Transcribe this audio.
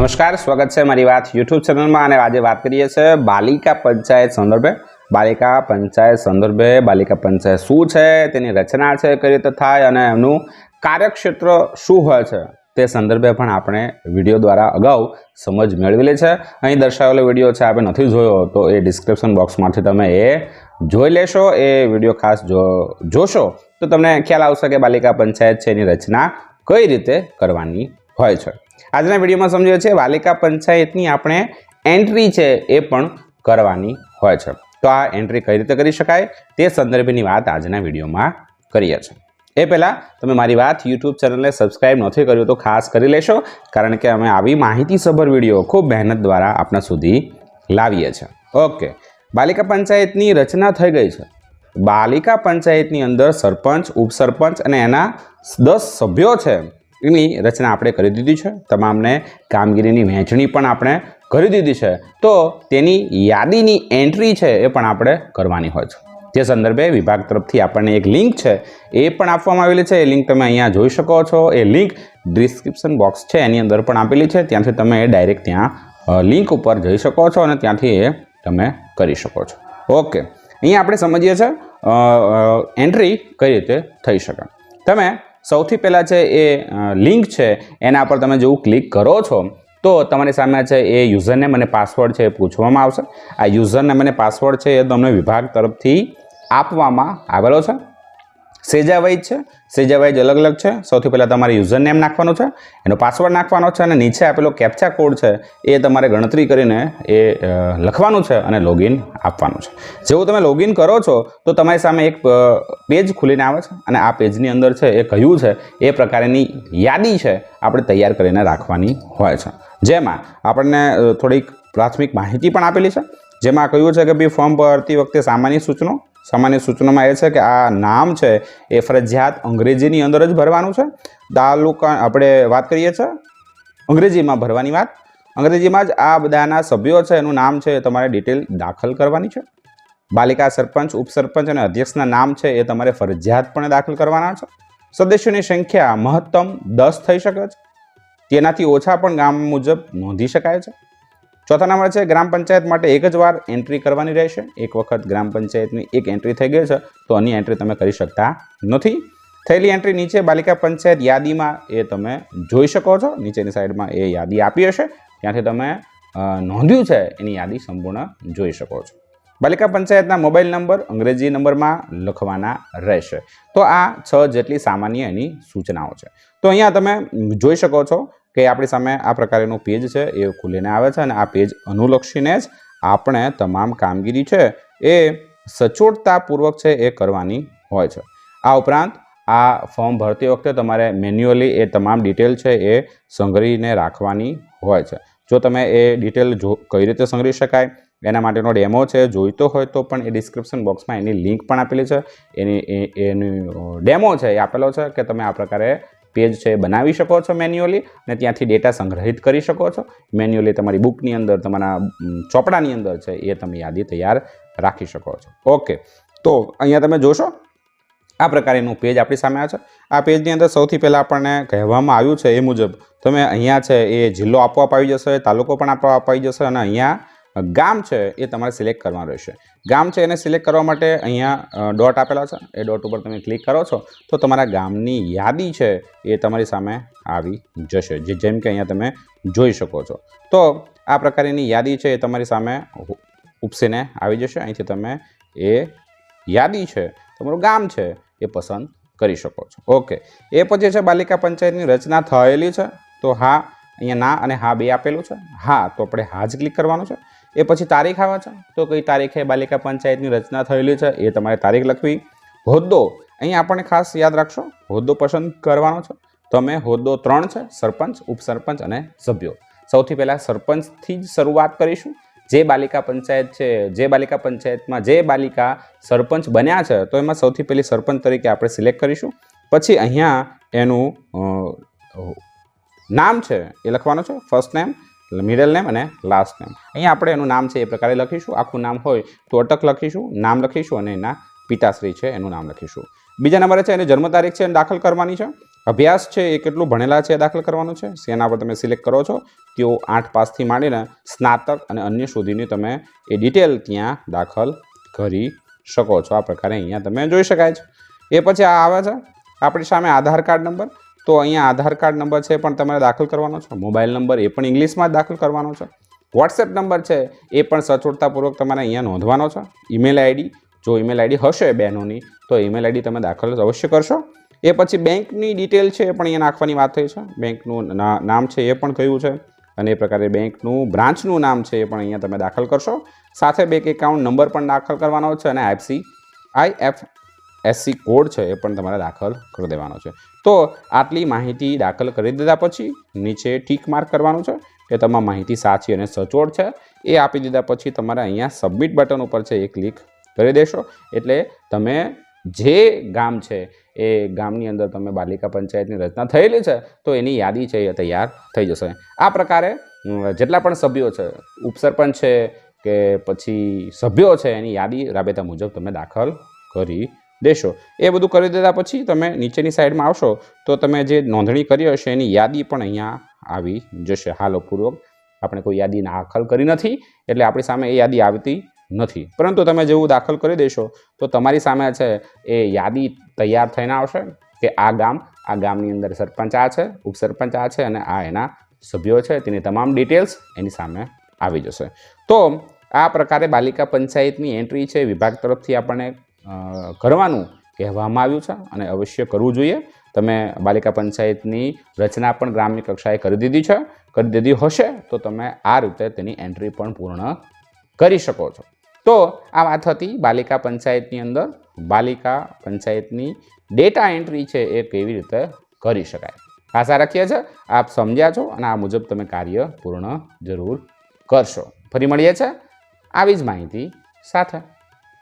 નમસ્કાર, સ્વાગત છે મારી વાત યુટ્યુબ ચેનલમાં અને આજે વાત કરીએ છીએ બાલિકા પંચાયત સંદર્ભે. બાલિકા પંચાયત સંદર્ભે બાલિકા પંચાયત શું છે, તેની રચના છે, કઈ રીતે થાય અને એમનું કાર્યક્ષેત્ર શું હોય છે, તે સંદર્ભે પણ આપણે વીડિયો દ્વારા અગાઉ સમજ મેળવેલી છે. અહીં દર્શાવેલો વીડિયો છે આપણે નથી જોયો, તો એ ડિસ્ક્રિપ્શન બોક્સમાંથી તમે એ જોઈ લેશો. એ વીડિયો ખાસ જો, જોશો, તો તમને ખ્યાલ આવશે કે બાલિકા પંચાયત છે, એની રચના કઈ રીતે કરવાની હોય છે. આજના વિડીયોમાં સમજીએ છીએ બાલિકા પંચાયતની આપણે એન્ટ્રી છે એ પણ કરવાની હોય છે. તો આ એન્ટ્રી કઈ રીતે કરી શકાય? તે સંદર્ભની વાત આજના વિડીયોમાં કરીએ છીએ. એ પહેલાં તમે મારી વાત યુટ્યુબ ચેનલને સબસ્ક્રાઇબ નથી કર્યું તો ખાસ કરી લેશો, કારણ કે અમે આવી માહિતીસભર વીડિયો ખૂબ મહેનત દ્વારા આપણા સુધી લાવીએ છીએ. ઓકે. બાલિકા પંચાયતની રચના થઈ ગઈ છે. બાલિકા પંચાયતની અંદર સરપંચ, ઉપસરપંચ અને એના દસ સભ્યો છે. એની રચના આપણે કરી દીધી છે. તમામને કામગીરીની વહેંચણી પણ આપણે કરી દીધી છે. તો તેની યાદીની એન્ટ્રી છે એ પણ આપણે કરવાની હોય છે. તે સંદર્ભે વિભાગ તરફથી આપણને એક લિંક છે, એ પણ આપવામાં આવેલી છે. એ લિંક તમે અહીંયા જોઈ શકો છો. એ લિંક ડિસ્ક્રિપ્શન બોક્સ છે, એની અંદર પણ આપેલી છે. ત્યાંથી તમે ડાયરેક્ટ ત્યાં લિંક ઉપર જઈ શકો છો અને ત્યાંથી એ તમે કરી શકો છો. ઓકે અહીંયા આપણે સમજીએ છીએ એન્ટ્રી કઈ રીતે થઈ શકે. તમે સૌથી પહેલાં છે એ લિંક છે, એના પર તમે જેવું ક્લિક કરો છો, તો તમારી સામે છે એ યુઝરનેમ અને પાસવર્ડ છે એ પૂછવામાં આવશે. આ યુઝરનેમ અને પાસવર્ડ છે એ તમને વિભાગ તરફથી આપવામાં આવેલો છે. સેજા વાઇઝ છે. સેજા વાઇઝ અલગ અલગ છે. સૌથી પહેલાં તમારે યુઝર નેમ નાખવાનો છે. એનો પાસવર્ડ નાખવાનો છે અને નીચે આપેલો કેપ્ચા કોડ છે એ તમારે ગણતરી કરીને એ લખવાનું છે અને લોગિન આપવાનું છે. જેવું તમે લોગિન કરો છો તો તમારી સામે એક પેજ ખુલીને આવે છે અને આ પેજની અંદર છે એ કહ્યું છે એ પ્રકારની યાદી છે આપણે તૈયાર કરીને રાખવાની હોય છે. જેમાં આપણને થોડીક પ્રાથમિક માહિતી પણ આપેલી છે. જેમાં કહ્યું છે કે ભાઈ ફોર્મ ભરતી વખતે સામાન્ય સૂચનો સામાન્ય સૂચનોમાં એ છે કે આ નામ છે એ ફરજિયાત અંગ્રેજીની અંદર જ ભરવાનું છે. તાલુકા, આપણે વાત કરીએ છીએ અંગ્રેજીમાં ભરવાની વાત. અંગ્રેજીમાં જ આ બધાના સભ્યો છે, એનું નામ છે એ તમારે ડિટેલ દાખલ કરવાની છે. બાલિકા સરપંચ ઉપસરપંચ અને અધ્યક્ષના નામ છે એ તમારે ફરજિયાતપણે દાખલ કરવાના છે. સદસ્યોની સંખ્યા મહત્તમ દસ થઈ શકે છે. તેનાથી ઓછા પણ ગામ મુજબ નોંધી શકાય છે. ચોથા નંબર છે, ગ્રામ પંચાયત માટે એક જ વાર એન્ટ્રી કરવાની રહેશે. એક વખત ગ્રામ પંચાયતની એક એન્ટ્રી થઈ ગઈ છે, તો અન્ય એન્ટ્રી તમે કરી શકતા નથી. થયેલી એન્ટ્રી નીચે બાલિકા પંચાયત યાદીમાં એ તમે જોઈ શકો છો. નીચેની સાઈડમાં એ યાદી આપી હશે. ત્યાંથી તમે નોંધ્યું છે, એની યાદી સંપૂર્ણ જોઈ શકો છો. બાલિકા પંચાયતના મોબાઈલ નંબર અંગ્રેજી નંબરમાં લખવાના રહેશે. તો આ છ જેટલી સામાન્ય એની સૂચનાઓ છે. તો અહીંયા તમે જોઈ શકો છો કે આપણી સામે આ પ્રકારનું પેજ છે, એ ખુલીને આવે છે અને આ પેજ અનુલક્ષીને જ આપણે તમામ કામગીરી છે, એ સચોટતાપૂર્વક છે, એ કરવાની હોય છે. આ ઉપરાંત, આ ફોર્મ ભરતી વખતે તમારે મેન્યુઅલી એ તમામ ડિટેલ છે, એ સંગ્રહીને રાખવાની હોય છે. જો તમે એ ડિટેલ જો કઈ રીતે સંગ્રહી શકાય, એના માટેનો ડેમો છે, જોઈતો હોય તો પણ એ ડિસ્ક્રિપ્શન બોક્સમાં એની લિંક પણ આપેલી છે. એની એની ડેમો છે, એ આપેલો છે કે તમે આ પ્રકારે પેજ છે એ બનાવી શકો છો મેન્યુઅલી અને ત્યાંથી ડેટા સંગ્રહિત કરી શકો છો. મેન્યુઅલી તમારી બુકની અંદર, તમારા ચોપડાની અંદર છે એ તમે યાદી તૈયાર રાખી શકો છો. ઓકે તો અહીંયા તમે જોશો, આ પ્રકારેનું પેજ આપણી સામે આવે છે. આ પેજની અંદર સૌથી પહેલાં આપણને કહેવામાં આવ્યું છે એ મુજબ, તમે અહીંયા છે એ જિલ્લો આપોઆપ આવી જશે, તાલુકો પણ આપોઆપ આવી જશે અને અહીંયા ગામ છે એ તમારે સિલેક્ટ કરવાનું રહેશે. ગામ છે એને સિલેક્ટ કરવા માટે અહીંયા ડોટ આપેલા છે. એ ડોટ ઉપર તમે ક્લિક કરો છો, તો તમારા ગામની યાદી છે એ તમારી સામે આવી જશે, જે જેમ કે અહીંયા તમે જોઈ શકો છો. તો આ પ્રકારની યાદી છે એ તમારી સામે ઉપસીને આવી જશે. અહીંથી તમે એ યાદી છે, તમારું ગામ છે એ પસંદ કરી શકો છો. ઓકે. એ પછી છે બાલિકા પંચાયતની રચના થયેલી છે, તો હા, અહીંયા ના અને હા બે આપેલું છે. હા, તો આપણે હા જ ક્લિક કરવાનું છે. એ પછી તારીખ આવે છે? તો કઈ તારીખે બાલિકા પંચાયતની રચના થયેલી છે એ તમારે તારીખ લખવી. હોદ્દો અહીંયા આપણને ખાસ યાદ રાખશો, હોદ્દો પસંદ કરવાનો છે. તમે હોદ્દો ત્રણ છે, સરપંચ, ઉપસરપંચ અને સભ્યો. સૌથી પહેલાં સરપંચથી જ શરૂઆત કરીશું. જે બાલિકા પંચાયત છે, જે બાલિકા પંચાયતમાં જે બાલિકા સરપંચ બન્યા છે, તો એમાં સૌથી પહેલી સરપંચ તરીકે આપણે સિલેક્ટ કરીશું. પછી અહીંયા એનું નામ છે એ લખવાનું છે, ફર્સ્ટ નેમ. મિડલ નેમ અને લાસ્ટ નેમ અહીંયા આપણે એનું નામ છે એ પ્રકારે લખીશું. આખું નામ હોય તો અટક લખીશું, નામ લખીશું અને એના પિતાશ્રી છે એનું નામ લખીશું. બીજા નંબરે છે એની જન્મ તારીખ છે એને દાખલ કરવાની છે. અભ્યાસ છે એ કેટલું ભણેલા છે દાખલ કરવાનું છે. સેના પર તમે સિલેક્ટ કરો છો, તેઓ આઠ પાસથી માંડીને સ્નાતક અને અન્ય સુધીની તમે એ ડિટેલ ત્યાં દાખલ કરી શકો છો. આ પ્રકારે અહીંયા તમે જોઈ શકાય છે. એ પછી આ આવે છે. આપણી સામે આધાર કાર્ડ નંબર તો અહીંયા આધાર કાર્ડ નંબર છે પણ તમારે દાખલ કરવાનો છે. મોબાઈલ નંબર એ પણ ઇંગ્લિશમાં જ દાખલ કરવાનો છે. વોટ્સએપ નંબર છે એ પણ સચોટતાપૂર્વક તમારે અહીંયા નોંધવાનો છે. ઈમેલ આઈડી, જો ઈમેલ આઈડી હશે બહેનોની તો ઈમેલ આઈડી તમે દાખલ અવશ્ય કરશો. એ પછી બેંકની ડિટેલ છે એ પણ અહીંયા નાખવાની વાત થઈ છે. બેંકનું નામ છે એ પણ કયું છે અને એ પ્રકારે બેંકનું બ્રાન્ચનું નામ છે એ પણ અહીંયા તમે દાખલ કરશો. સાથે બેંક એકાઉન્ટ નંબર પણ દાખલ કરવાનો છે અને IFC I F SC code છે એ પણ તમારે દાખલ કરી દેવાનો છે. તો આટલી માહિતી દાખલ કરી દીધા પછી નીચે ટીક માર્ક કરવાનું છે. કે તમામ માહિતી સાચી અને સચોટ છે. એ આપી દીધા પછી તમારે અહીંયા સબમિટ બટન ઉપર છે એ ક્લિક કરી દેશો. એટલે તમે જે ગામ છે, એ ગામની અંદર તમે બાલિકા પંચાયતની રચના થયેલી છે, તો એની યાદી છે એ તૈયાર થઈ જશે. આ પ્રકારે જેટલા પણ સભ્યો છે, ઉપસરપંચ છે કે પછી સભ્યો છે, એની યાદી રાબેતા મુજબ તમે દાખલ કરી દેશો. એ બધું કરી દીધા પછી તમે નીચેની સાઈડમાં આવશો, તો તમે જે નોંધણી કરી હશે એની યાદી પણ અહીંયા આવી જશે. હાલોપૂર્વક આપણે કોઈ યાદી દાખલ કરી નથી, એટલે આપણી સામે એ યાદી આવતી નથી. પરંતુ તમે જેવું દાખલ કરી દેશો, તો તમારી સામે છે એ યાદી તૈયાર થઈને આવશે કે આ ગામ, આ ગામની અંદર સરપંચ આ છે, ઉપસરપંચ આ છે અને આ એના સભ્યો છે. તેની તમામ ડિટેલ્સ એની સામે આવી જશે. તો આ પ્રકારે બાલિકા પંચાયતની એન્ટ્રી છે. વિભાગ તરફથી આપણને કરવાનું કહેવામાં આવ્યું છે અને અવશ્ય કરવું જોઈએ. તમે બાલિકા પંચાયતની રચના પણ ગ્રામ્ય કક્ષાએ કરી દીધી છે. કરી દીધી હશે તો તમે આ રીતે તેની એન્ટ્રી પણ પૂર્ણ કરી શકો છો. તો આ વાત હતી બાલિકા પંચાયતની અંદર. બાલિકા પંચાયતની ડેટા એન્ટ્રી છે એ કેવી રીતે કરી શકાય. આશા રાખીએ છીએ આપ સમજ્યા છો અને આ મુજબ તમે કાર્ય પૂર્ણ જરૂર કરશો. ફરી મળીએ છીએ. આવી જ માહિતી સાથે.